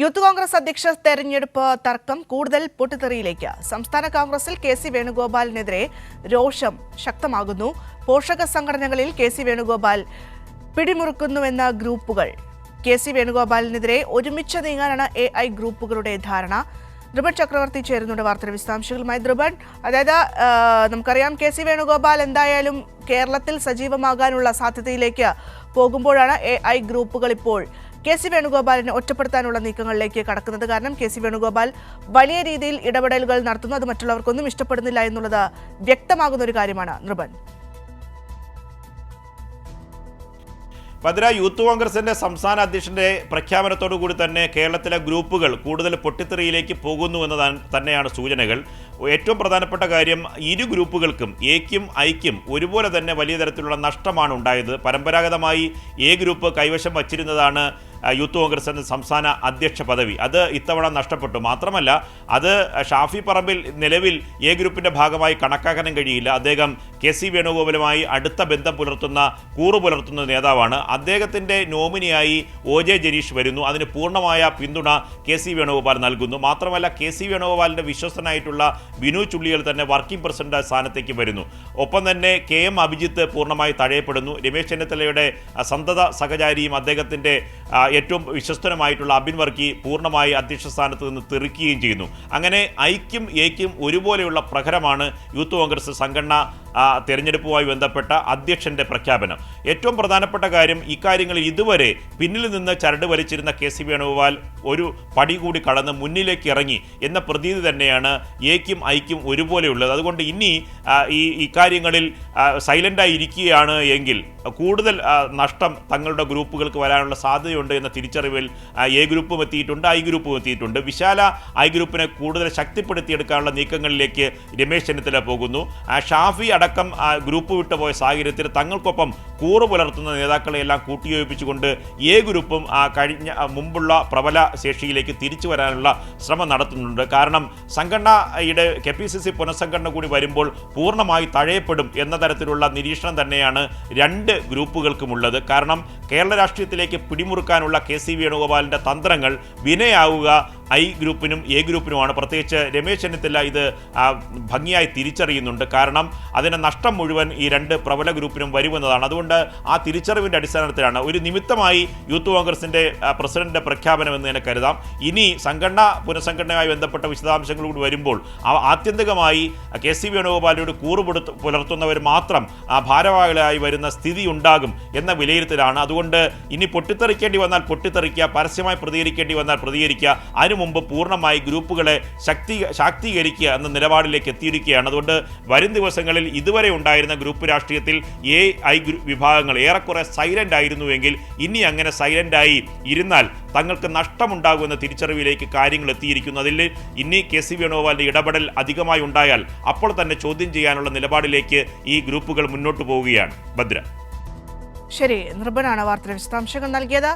Youth Congress അധ്യക്ഷ തെരഞ്ഞെടുപ്പ് തർക്കം കൂടുതൽ പൊട്ടിത്തെറിയിലേക്ക്. സംസ്ഥാന കോൺഗ്രസിൽ കെ സി വേണുഗോപാലിനെതിരെ രോഷം ശക്തമാകുന്നു. പോഷക സംഘടനകളിൽ കെ സി വേണുഗോപാൽ പിടിമുറുക്കുന്നുവെന്ന ഗ്രൂപ്പുകൾ. കെ സി വേണുഗോപാലിനെതിരെ ഒരുമിച്ച് നീങ്ങാനാണ് എ ഐ ഗ്രൂപ്പുകളുടെ ധാരണ. ദ്രുബൻ ചക്രവർത്തി ചേരുന്നുണ്ട് വാർത്തയുടെ വിശദാംശങ്ങളുമായി. ദ്രുബൻ അതായത് നമുക്കറിയാം കെ സി വേണുഗോപാൽ എന്തായാലും കേരളത്തിൽ സജീവമാകാനുള്ള സാധ്യതയിലേക്ക് പോകുമ്പോഴാണ് എ ഐ ഗ്രൂപ്പുകൾ ഇപ്പോൾ കെ സി വേണുഗോപാലിനെ ഒറ്റപ്പെടുത്താനുള്ള നീക്കങ്ങളിലേക്ക് കടക്കുന്നത് കാരണം കെ സി വേണുഗോപാൽ വലിയ രീതിയിൽ ഇടപെടലുകൾ നടത്തുന്നു. അത് മറ്റുള്ളവർക്കൊന്നും ഇഷ്ടപ്പെടുന്നില്ല എന്നുള്ളത് വ്യക്തമാകുന്ന ഒരു കാര്യമാണ്. നൃപൻ. ഭദ്ര യൂത്ത് കോൺഗ്രസിന്റെ സംസ്ഥാന അധ്യക്ഷന്റെ പ്രഖ്യാപനത്തോടു കൂടി തന്നെ കേരളത്തിലെ ഗ്രൂപ്പുകൾ കൂടുതൽ പൊട്ടിത്തെറിയിലേക്ക് പോകുന്നു എന്നതാണ് തന്നെയാണ് സൂചനകൾ. ഏറ്റവും പ്രധാനപ്പെട്ട കാര്യം ഇരു ഗ്രൂപ്പുകൾക്കും എക്കും ഐക്കും ഒരുപോലെ തന്നെ വലിയ തരത്തിലുള്ള നഷ്ടമാണ് ഉണ്ടായത്. പരമ്പരാഗതമായി എ ഗ്രൂപ്പ് കൈവശം വച്ചിരുന്നതാണ് ആ, കോൺഗ്രസ് എന്ന സംസ്ഥാന അധ്യക്ഷ പദവി. അത് ഇത്തവണ നഷ്ടപ്പെട്ടു. മാത്രമല്ല അത് ഷാഫി പറമ്പിൽ നിലവിൽ എ ഗ്രൂപ്പിന്റെ ഭാഗമായി കണക്കാക്കാനും കഴിയില്ല. അദ്ദേഹം കെ സി വേണുഗോപാലുമായി അടുത്ത ബന്ധം പുലർത്തുന്ന കൂറു പുലർത്തുന്ന നേതാവാണ്. അദ്ദേഹത്തിന്റെ നോമിനിയായി ഒ ജെ ജനീഷ് വരുന്നു. അതിന് പൂർണമായ പിന്തുണ കെ സി വേണുഗോപാൽ നൽകുന്നു. മാത്രമല്ല കെ സി വേണുഗോപാലിന്റെ വിശ്വസ്തനായിട്ടുള്ള വിനു ചുള്ളികൾ തന്നെ വർക്കിംഗ് പ്രസിഡന്റ് സ്ഥാനത്തേക്ക് വരുന്നു. ഒപ്പം തന്നെ കെ എം അഭിജിത്ത് പൂർണമായി തഴയപ്പെടുന്നു. രമേശ് ചെന്നിത്തലയുടെ സന്തത സഹചാരിയും അദ്ദേഹത്തിന്റെ ആ, ഏറ്റവും വിശ്വസ്തനുമായിട്ടുള്ള അബിൻ വർക്കി പൂർണമായി അധ്യക്ഷ സ്ഥാനത്ത് നിന്ന് തെറിക്കുകയും ചെയ്യുന്നു. അങ്ങനെ ഐക്യം എക്കും ഒരുപോലെയുള്ള പ്രഹരമാണ് യൂത്ത് കോൺഗ്രസ് സംഘടന തെരഞ്ഞെടുപ്പുമായി ബന്ധപ്പെട്ട അധ്യക്ഷന്റെ പ്രഖ്യാപനം. ഏറ്റവും പ്രധാനപ്പെട്ട കാര്യം ഇക്കാര്യങ്ങളിൽ ഇതുവരെ പിന്നിൽ നിന്ന് ചരട് വലിച്ചിരുന്ന കെ സി വേണുഗോപാൽ ഒരു പടി കൂടി കടന്ന് മുന്നിലേക്ക് ഇറങ്ങി എന്ന പ്രതീതി തന്നെയാണ് എക്കും ഐക്കും ഒരുപോലെയുള്ളത്. അതുകൊണ്ട് ഇനി ഈ ഇക്കാര്യങ്ങളിൽ സൈലന്റായി ഇരിക്കുകയാണ് എങ്കിൽ കൂടുതൽ നഷ്ടം തങ്ങളുടെ ഗ്രൂപ്പുകൾക്ക് വരാനുള്ള സാധ്യതയുണ്ട് എന്ന തിരിച്ചറിവിൽ എ ഗ്രൂപ്പും എത്തിയിട്ടുണ്ട് ഐ ഗ്രൂപ്പും എത്തിയിട്ടുണ്ട്. വിശാല ഐ ഗ്രൂപ്പിനെ കൂടുതൽ ശക്തിപ്പെടുത്തിയെടുക്കാനുള്ള നീക്കങ്ങളിലേക്ക് രമേശ് ചെന്നിത്തല പോകുന്നു. ഷാഫി അടക്കം ആ, ഗ്രൂപ്പ് വിട്ടുപോയ സാഹചര്യത്തിൽ തങ്ങൾക്കൊപ്പം കൂറ് പുലർത്തുന്ന നേതാക്കളെ എല്ലാം കൂട്ടിയോജിപ്പിച്ചുകൊണ്ട് എ ഗ്രൂപ്പും ആ, കഴിഞ്ഞ മുമ്പുള്ള പ്രബല ശേഷിയിലേക്ക് തിരിച്ചു വരാനുള്ള ശ്രമം നടത്തുന്നുണ്ട്. കാരണം സംഘടനയുടെ കെ പി സി സി പുനഃസംഘടന കൂടി വരുമ്പോൾ പൂർണമായി തഴയപ്പെടും എന്ന തരത്തിലുള്ള നിരീക്ഷണം തന്നെയാണ് രണ്ട് ഗ്രൂപ്പുകൾക്കുമുള്ളത്. കാരണം കേരള രാഷ്ട്രീയത്തിലേക്ക് പിടിമുറുക്കാനുള്ള കെ സി വേണുഗോപാലിന്റെ തന്ത്രങ്ങൾ വിനയാവുക ഐ ഗ്രൂപ്പിനും എ ഗ്രൂപ്പിനുമാണ്. പ്രത്യേകിച്ച് രമേശ് ചെന്നിത്തല ഇത് ഭംഗിയായി തിരിച്ചറിയുന്നുണ്ട്. കാരണം അതിന്റെ നഷ്ടം മുഴുവൻ ഈ രണ്ട് പ്രബല ഗ്രൂപ്പിനും വരുമെന്നതാണ്. അതുകൊണ്ട് ആ തിരിച്ചറിവിന്റെ അടിസ്ഥാനത്തിലാണ് ഒരു നിമിത്തമായി യൂത്ത് കോൺഗ്രസിന്റെ പ്രസിഡന്റിന്റെ പ്രഖ്യാപനം എന്ന് തന്നെ കരുതാം. ഇനി സംഘടന പുനഃസംഘടനയുമായി ബന്ധപ്പെട്ട വിശദാംശങ്ങൾ കൂടി വരുമ്പോൾ ആത്യന്തികമായി കെ സി വേണുഗോപാലിനോട് കൂറുപെടുത്തു പുലർത്തുന്നവർ മാത്രം ഭാരവാഹികളായി വരുന്ന സ്ഥിതി ഉണ്ടാകും എന്ന വിലയിരുത്തലാണ്. അതുകൊണ്ട് ഇനി പൊട്ടിത്തെറിക്കേണ്ടി വന്നാൽ പൊട്ടിത്തെറിക്കുക പരസ്യമായി പ്രതികരിക്കേണ്ടി വന്നാൽ പ്രതികരിക്കുക അതിനു മുമ്പ് പൂർണമായി ഗ്രൂപ്പുകളെ ശക്തി ശാക്തീകരിക്കുക എന്ന നിലപാടിലേക്ക് എത്തിയിരിക്കുകയാണ്. അതുകൊണ്ട് വരും ദിവസങ്ങളിൽ ഇതുവരെ ഉണ്ടായിരുന്ന ഗ്രൂപ്പ് രാഷ്ട്രീയത്തിൽ എ ഐ വിഭാഗങ്ങൾ ഏറെക്കുറെ സൈലന്റ് ആയിരുന്നുവെങ്കിൽ ഇനി അങ്ങനെ സൈലന്റായി ഇരുന്നാൽ തങ്ങൾക്ക് നഷ്ടമുണ്ടാകുമെന്ന തിരിച്ചറിവിലേക്ക് കാര്യങ്ങൾ എത്തിയിരിക്കുന്നു. അതിൽ ഇനി കെ സി വേണുഗോപാലിന്റെ ഇടപെടൽ അധികമായി ഉണ്ടായാൽ അപ്പോൾ തന്നെ ചോദ്യം ചെയ്യാനുള്ള നിലപാടിലേക്ക് ഈ ഗ്രൂപ്പുകൾ മുന്നോട്ട് പോവുകയാണ്. ഭദ്ര. ശരി നിർബനാണ് വാർത്തയുടെ വിശദാംശങ്ങൾ നൽകിയത്.